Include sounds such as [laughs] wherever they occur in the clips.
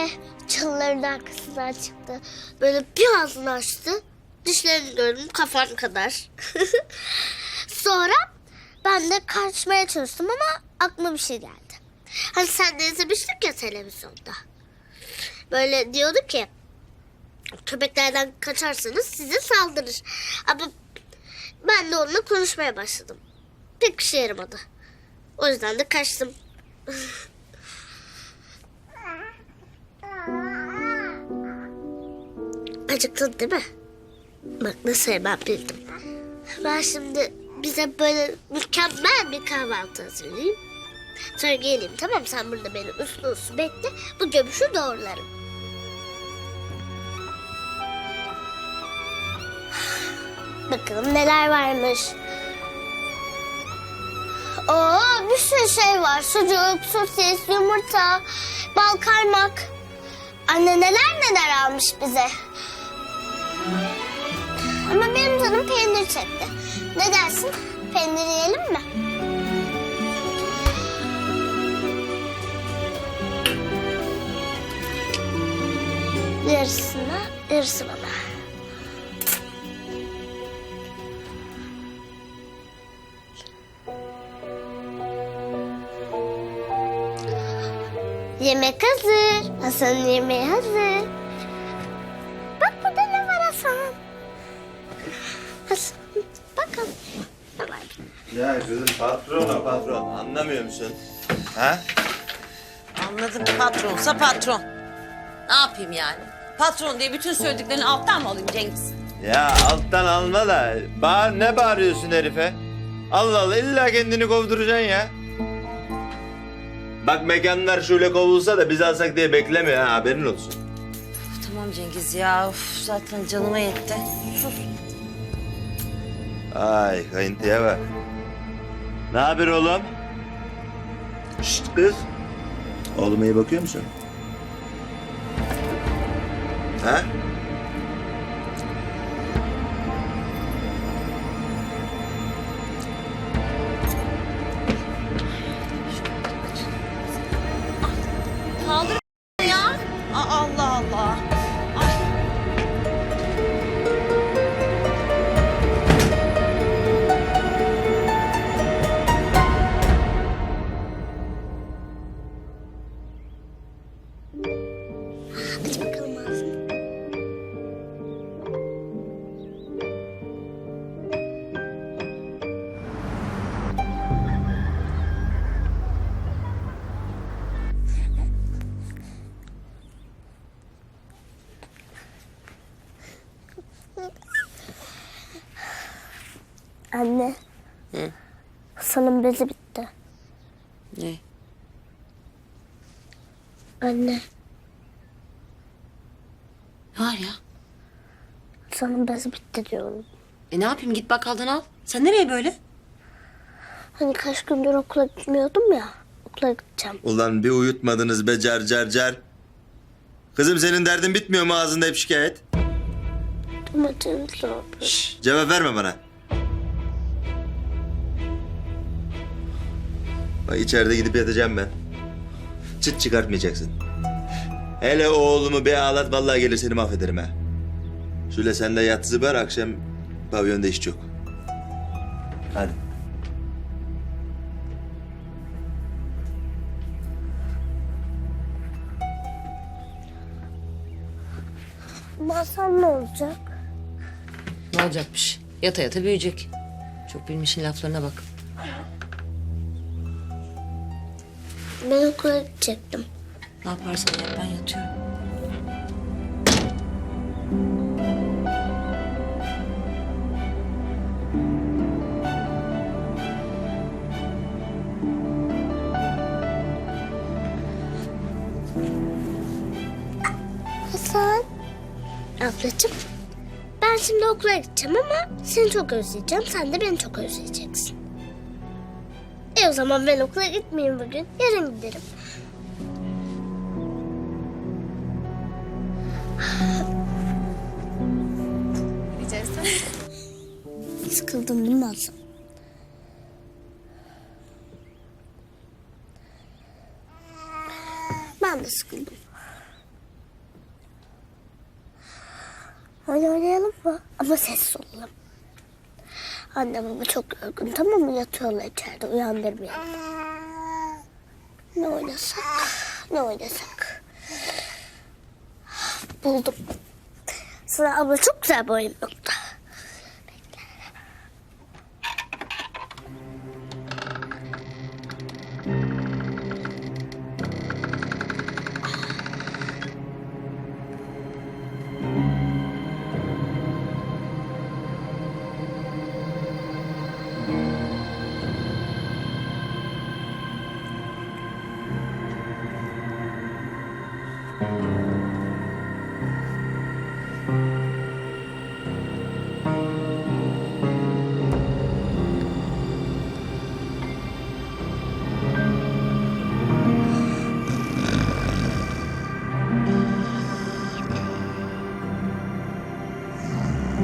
Böyle çalıların arkasından çıktı. Böyle bir ağzını açtı. Dişlerini gördüm kafam kadar. [laughs] Sonra ben de kaçmaya çalıştım ama aklıma bir şey geldi. Hani sen de izlemiştik ya televizyonda. Böyle diyordu ki köpeklerden kaçarsanız size saldırır. Ama ben de onunla konuşmaya başladım. Pek işe yaramadı. O yüzden de kaçtım. [laughs] Acıktın değil mi? Bak nasıl hemen bildim. Ben şimdi bize böyle mükemmel bir kahvaltı hazırlayayım. Sonra geleyim tamam sen burada beni uslu uslu bekle. Bu göbüşü doğrularım. Bakalım neler varmış. Oo bir sürü şey var. Sucuk, sosis, yumurta, bal kaymak. Anne neler neler almış bize. Benim canım peynir çekti. Ne dersin? Peynir yiyelim mi? Yarısına, yarısı bana. Yemek hazır. Hasan'ın yemeği hazır. Kızım patron o patron anlamıyor musun? Ha? Anladım patronsa patron. Ne yapayım yani? Patron diye bütün söylediklerini alttan mı alayım Cengiz? Ya alttan alma da bağır, ne bağırıyorsun herife? Allah Allah illa kendini kovduracaksın ya. Bak mekanlar şöyle kovulsa da biz alsak diye bekleme ha haberin olsun. Tamam Cengiz ya of, zaten canıma yetti. Sus. Ay kayıntıya bak. Ne haber oğlum? Şşt kız. Oğluma iyi bakıyor musun? Ha? Hasan'ın bezi bitti. Ne? Anne. Ne var ya? Hasan'ın bezi bitti diyorum. E ne yapayım git bakkaldan al. Sen nereye böyle? Hani kaç gündür okula gitmiyordum ya. Okula gideceğim. Ulan bir uyutmadınız be car car car. Kızım senin derdin bitmiyor mu ağzında hep şikayet? Ama ne yapıyor? Şş, cevap verme bana. Bak içeride gidip yatacağım ben. Çıt çıkartmayacaksın. Hele oğlumu bir ağlat vallahi gelir seni mahvederim ha. Şöyle sen de yat zıbar akşam pavyonda iş çok. Hadi. Hasan ne olacak? Ne olacakmış? Yata yata büyüyecek. Çok bilmişin laflarına bak. Ben okula gidecektim. Ne yaparsan yap ben yatıyorum. Hasan. Ablacığım. Ben şimdi okula gideceğim ama seni çok özleyeceğim. Sen de beni çok özleyeceksin. E o zaman ben okula gitmeyeyim bugün. Yarın giderim. Sıkıldım değil mi Azam? Ben de sıkıldım. Oyun oynayalım mı? Ama sessiz olalım. Annem baba çok yorgun tamam mı? Yatıyorlar içeride uyandırmayalım. Ne oynasak? Ne oynasak? Buldum. Sana abla çok güzel bir oyun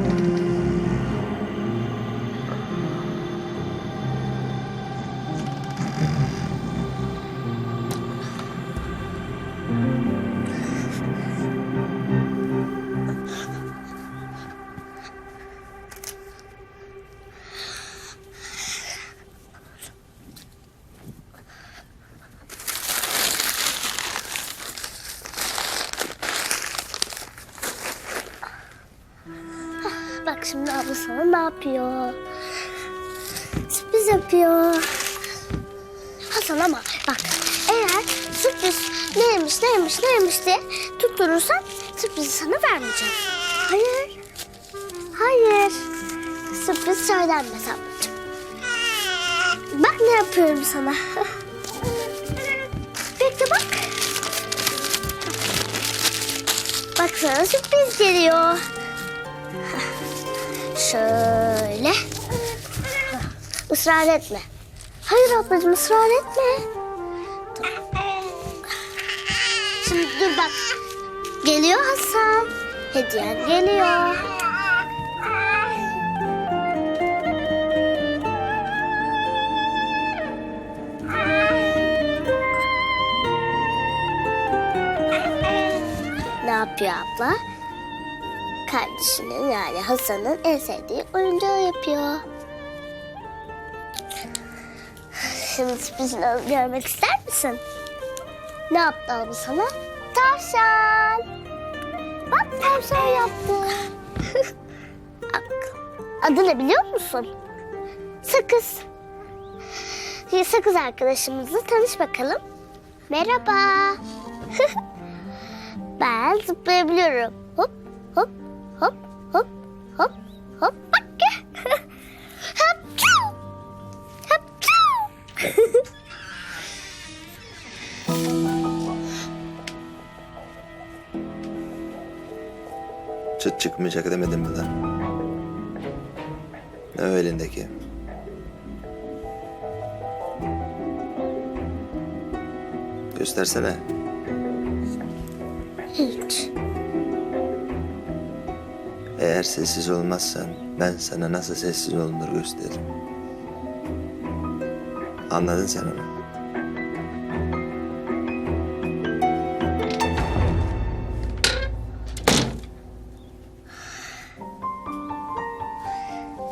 buldu. Bak sana ne yapıyor? Sürpriz yapıyor. Hasan ama bak eğer sürpriz neymiş neymiş neymiş diye tutturursan sürprizi sana vermeyeceğim. Hayır. Hayır. Sürpriz söylenmez ablacığım. Bak ne yapıyorum sana. [laughs] Bekle bak. Bak sana sürpriz geliyor. Şöyle. Israr etme. Hayır ablacığım ısrar etme. Şimdi dur bak. Geliyor Hasan. Hediyen geliyor. Ne yapıyor abla? Kardeşinin yani Hasan'ın en sevdiği oyuncağı yapıyor. Şimdi sürprizini görmek ister misin? Ne yaptı abi sana? Tavşan. Bak tavşan yaptı. [laughs] Adı ne biliyor musun? Sakız. Sakız arkadaşımızla tanış bakalım. Merhaba. [laughs] ben zıplayabiliyorum. Hop hop hop hop! [laughs] [laughs] Çıt çıkmayacak demedim mi lan? Ne o elindeki? Göstersene. Hiç. Eğer sessiz olmazsan ben sana nasıl sessiz olunur gösteririm. Anladın sen onu.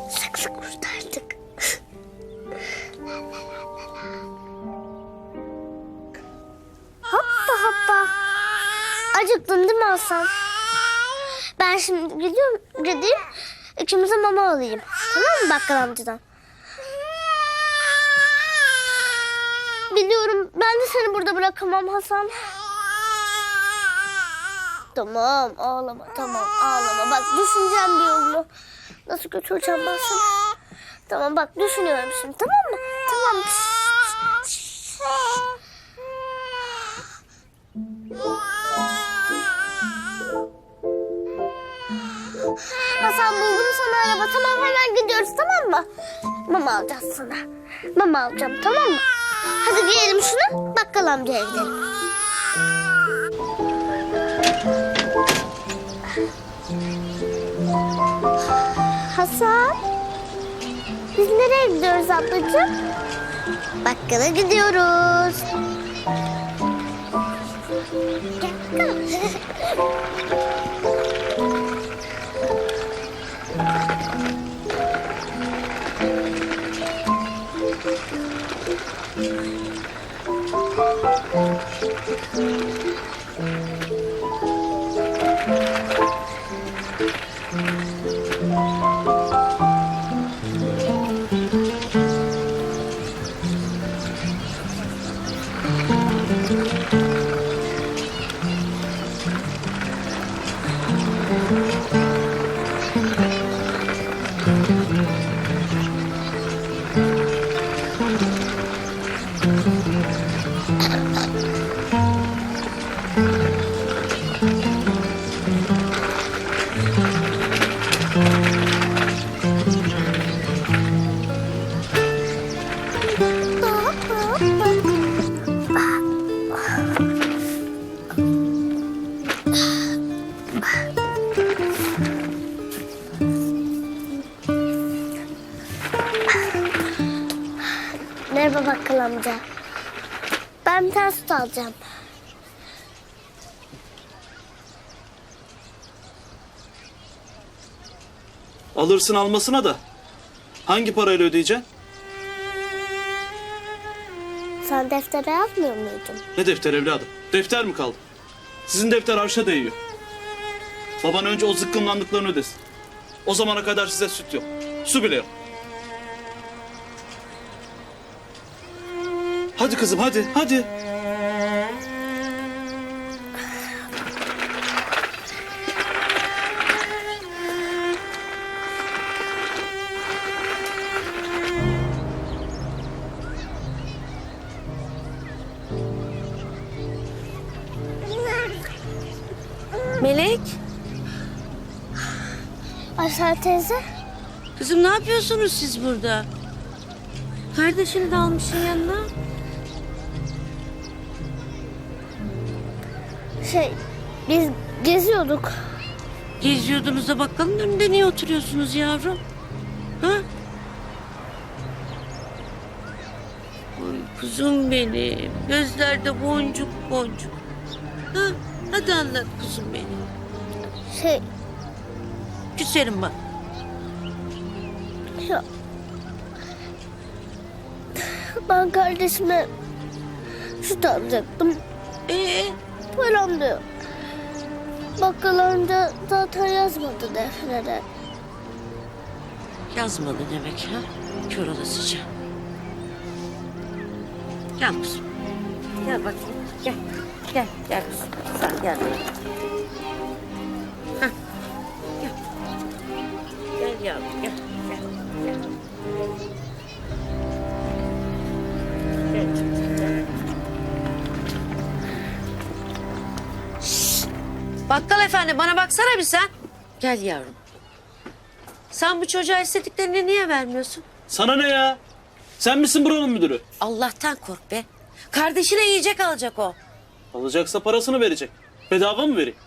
Sık sık kurtardık. hoppa hoppa. Acıktın değil mi Hasan? Ben şimdi gidiyorum, gideyim. İkimize mama alayım. Tamam mı bakkal amcadan? Biliyorum ben de seni burada bırakamam Hasan. Tamam ağlama tamam ağlama. Bak düşüneceğim bir yolunu. Nasıl götüreceğim ben seni? Tamam bak düşünüyorum şimdi tamam mı? Araba. Tamam hemen gidiyoruz tamam mı? Mama alacağız sana. Mama alacağım tamam mı? Hadi giyelim şunu bakkal amcaya gidelim. Hasan. Biz nereye gidiyoruz ablacığım? Bakkala gidiyoruz. Gel. [laughs] Thank you. Alırsın almasına da. Hangi parayla ödeyeceksin? Sen deftere yazmıyor muydun? Ne defter evladım? Defter mi kaldı? Sizin defter arşa değiyor. Baban önce o zıkkımlandıklarını ödesin. O zamana kadar size süt yok. Su bile yok. Hadi kızım hadi hadi. Teyze. kızım ne yapıyorsunuz siz burada? Kardeşini de almışsın yanına. Şey biz geziyorduk. Geziyordunuz da bakkalın önünde niye oturuyorsunuz yavrum? Ha? Oy kuzum benim. Gözlerde boncuk boncuk. Ha? Hadi anlat kuzum benim. Şey Küserim bak. Ben kardeşime süt alacaktım. Ee, Param da yok. Bakkal amca zaten yazmadı deftere. yazmadı demek ha? Kör olasıca. Gel kuzum. Gel bakayım. Gel. Gel. Gel kuzum. Sen gel. Gel. Gel yavrum gel. Gel. Gel. Gel. Bakkal efendi bana baksana bir sen. Gel yavrum. Sen bu çocuğa istediklerini niye vermiyorsun? Sana ne ya? Sen misin buranın müdürü? Allah'tan kork be. Kardeşine yiyecek alacak o. Alacaksa parasını verecek. Bedava mı vereyim?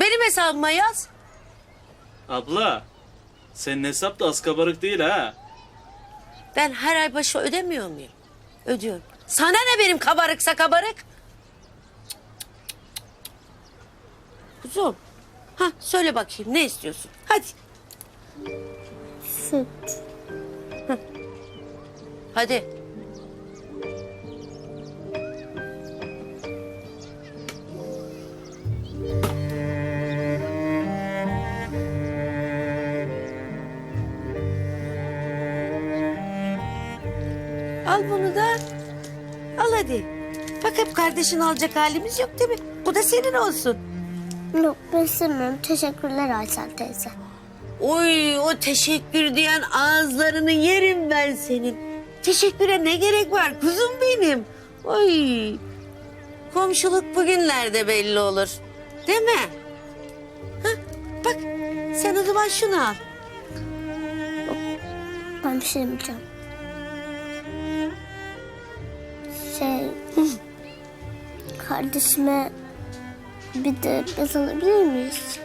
Benim hesabıma yaz. Abla, senin hesap da az kabarık değil ha. Ben her ay başı ödemiyor muyum? Ödüyorum. Sana ne benim kabarıksa kabarık? Kuzum. Ha söyle bakayım ne istiyorsun? Hadi. Süt. Hadi. Al bunu da. Al hadi. Bak hep kardeşin alacak halimiz yok değil mi? Bu da senin olsun. Yok ben istemiyorum. Teşekkürler Aysel teyze. Oy o teşekkür diyen ağızlarını yerim ben senin. Teşekküre ne gerek var kuzum benim. Oy. Komşuluk bugünlerde belli olur. Değil mi? Hah, bak sen o zaman şunu al. Ben bir şey demeyeceğim. Şey... Kardeşime bir de bez alabilir miyiz?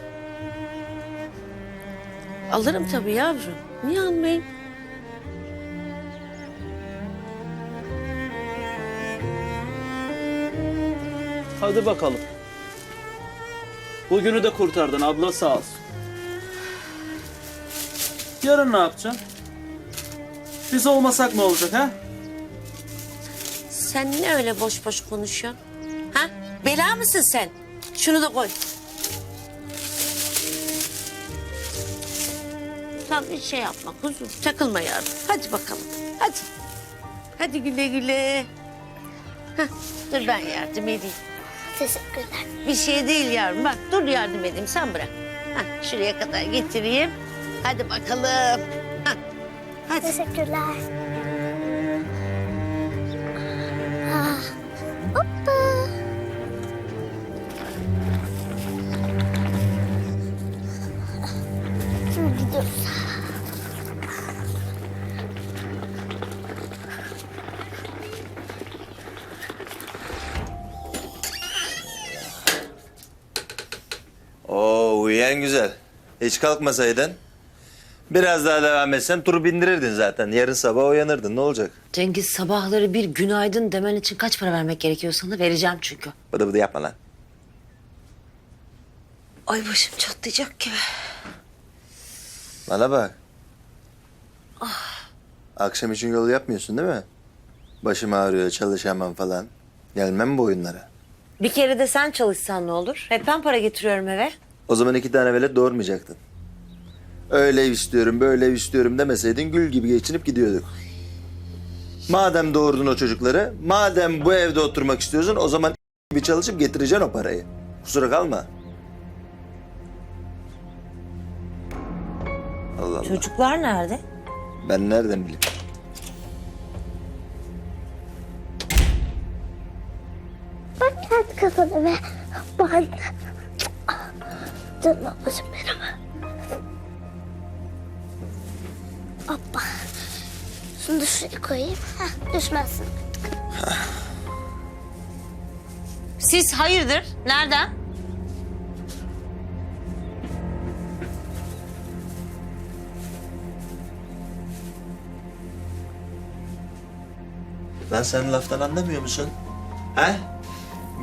Alırım tabii yavrum. Niye almayayım? Hadi bakalım. Bugünü de kurtardın abla sağ olsun. Yarın ne yapacaksın? Biz olmasak ne olacak ha? Sen ne öyle boş boş konuşuyorsun? Ha? Bela mısın sen? Şunu da koy. Tam bir şey yapma kuzum. Takılma yavrum. Hadi bakalım. Hadi. Hadi güle güle. Hah, dur ben yardım edeyim. Teşekkürler. Bir şey değil yavrum. Bak dur yardım edeyim sen bırak. Hah, şuraya kadar getireyim. Hadi bakalım. Hah, hadi. Teşekkürler. Ah. Hiç kalkmasaydın. Biraz daha devam etsen turu bindirirdin zaten. Yarın sabah uyanırdın. Ne olacak? Cengiz sabahları bir günaydın demen için kaç para vermek gerekiyor sana? Vereceğim çünkü. Bıdı bıdı yapma lan. Ay başım çatlayacak gibi. Bana bak. Akşam için yol yapmıyorsun değil mi? Başım ağrıyor, çalışamam falan. Gelmem bu oyunlara. Bir kere de sen çalışsan ne olur? Hep ben para getiriyorum eve. O zaman iki tane velet doğurmayacaktın. Öyle ev istiyorum, böyle ev istiyorum demeseydin gül gibi geçinip gidiyorduk. Madem doğurdun o çocukları, madem bu evde oturmak istiyorsun o zaman gibi çalışıp getireceksin o parayı. Kusura kalma. Allah Allah. Çocuklar nerede? Ben nereden bileyim? Bak kendi kafana ve ben. Canım ablacığım benim. Hoppa. Şunu da şuraya koyayım. Heh, düşmezsin. Siz hayırdır? Nereden? Lan sen laftan anlamıyor musun? He?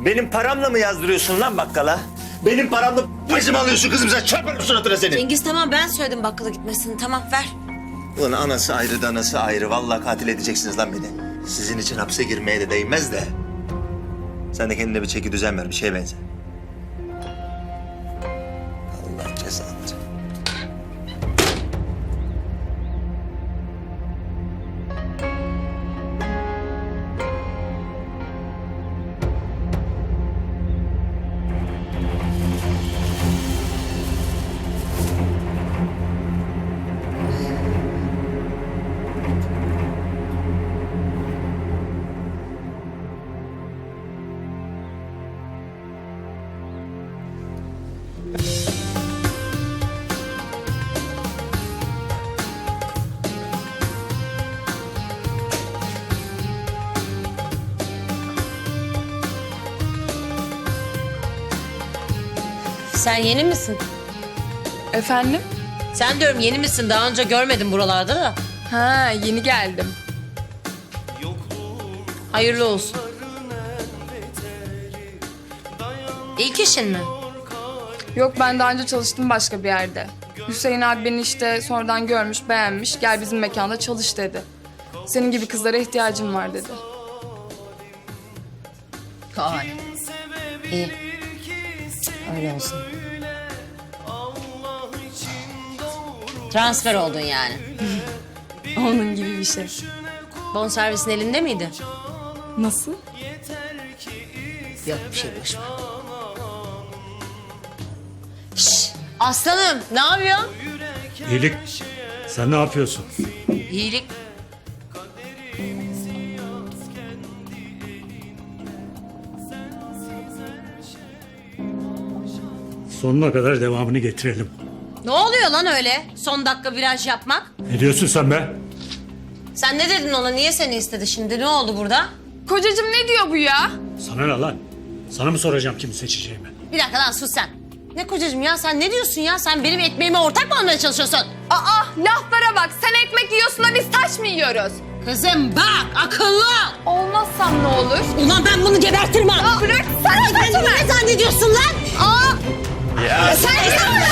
Benim paramla mı yazdırıyorsun lan bakkala? Benim paramla başımı alıyorsun kızım sen çarparım suratına senin. Cengiz tamam ben söyledim bakkala gitmesini. Tamam ver. Ulan anası ayrı danası ayrı. Vallahi katil edeceksiniz lan beni. Sizin için hapse girmeye de değmez de. Sen de kendine bir çeki düzen ver. Bir şeye benzer. Sen yeni misin? Efendim? Sen diyorum yeni misin? Daha önce görmedim buralarda da. Ha yeni geldim. Hayırlı olsun. İlk işin mi? Yok ben daha önce çalıştım başka bir yerde. Hüseyin abi beni işte sonradan görmüş beğenmiş gel bizim mekanda çalış dedi. Senin gibi kızlara ihtiyacım var dedi. Aa. İyi. Öyle olsun. Transfer oldun yani. [laughs] Onun gibi bir şey. Bonservisin elinde miydi? Nasıl? Yok bir şey boş ver. Aslanım ne yapıyorsun? İyilik. Sen ne yapıyorsun? İyilik. Sonuna kadar devamını getirelim. Ne oluyor lan öyle? Son dakika viraj yapmak. Ne diyorsun sen be? Sen ne dedin ona? Niye seni istedi şimdi? Ne oldu burada? Kocacığım ne diyor bu ya? Sana ne lan? Sana mı soracağım kimi seçeceğimi? Bir dakika lan sus sen. Ne kocacığım ya sen ne diyorsun ya? Sen benim ekmeğime ortak mı olmaya çalışıyorsun? Aa laflara bak sen ekmek yiyorsun da biz taş mı yiyoruz? Kızım bak akıllı ol. Olmazsam ne olur? Ulan ben bunu gebertirim ha. Bırak sen Sen ne zannediyorsun lan? Aa, Ya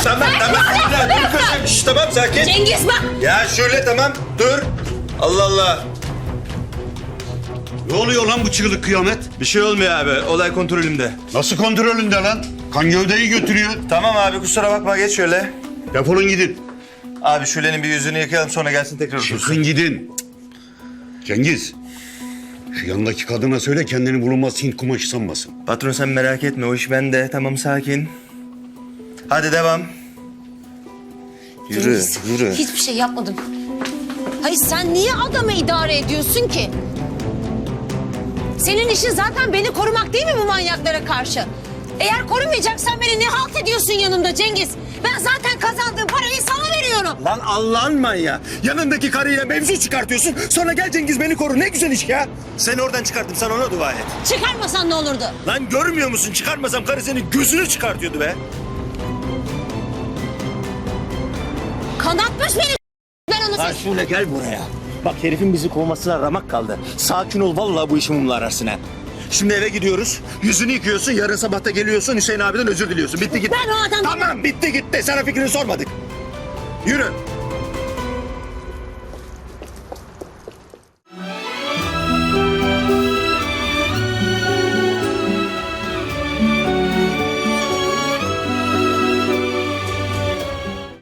tamam tamam. Ya, dur kızım. Şş, tamam sakin. Cengiz bak. Ya şöyle tamam dur. Allah Allah. Ne oluyor lan bu çığlık kıyamet? Bir şey olmuyor abi. Olay kontrolümde. Nasıl kontrolünde lan? Kan gövdeyi götürüyor. Tamam abi kusura bakma geç şöyle. Defolun gidin. Abi Şule'nin bir yüzünü yıkayalım sonra gelsin tekrar otursun. Çıkın gidin. Cengiz. Şu yanındaki kadına söyle kendini bulunmaz Hint kumaşı sanmasın. Patron sen merak etme o iş bende. Tamam sakin. Hadi devam. Yürü, Cengiz, yürü. Hiçbir şey yapmadım. Hayır sen niye adamı idare ediyorsun ki? Senin işin zaten beni korumak değil mi bu manyaklara karşı? Eğer korumayacaksan beni ne halt ediyorsun yanımda Cengiz? Ben zaten kazandığım parayı sana veriyorum. Lan Allah'ın manyağı. Yanındaki karıyla mevzu çıkartıyorsun. Sonra gel Cengiz beni koru. Ne güzel iş ya. Seni oradan çıkarttım. Sen ona dua et. Çıkarmasan ne olurdu? Lan görmüyor musun? Çıkarmasam karı senin gözünü çıkartıyordu be. Kanatmış beni ben onu Lan şöyle gel buraya. Bak herifin bizi kovmasına ramak kaldı. Sakin ol vallahi bu işi mumla ararsın ha. Şimdi eve gidiyoruz. Yüzünü yıkıyorsun. Yarın sabah da geliyorsun. Hüseyin abiden özür diliyorsun. Bitti gitti. Ben o adam- Tamam bitti gitti. Sana fikrini sormadık. Yürü.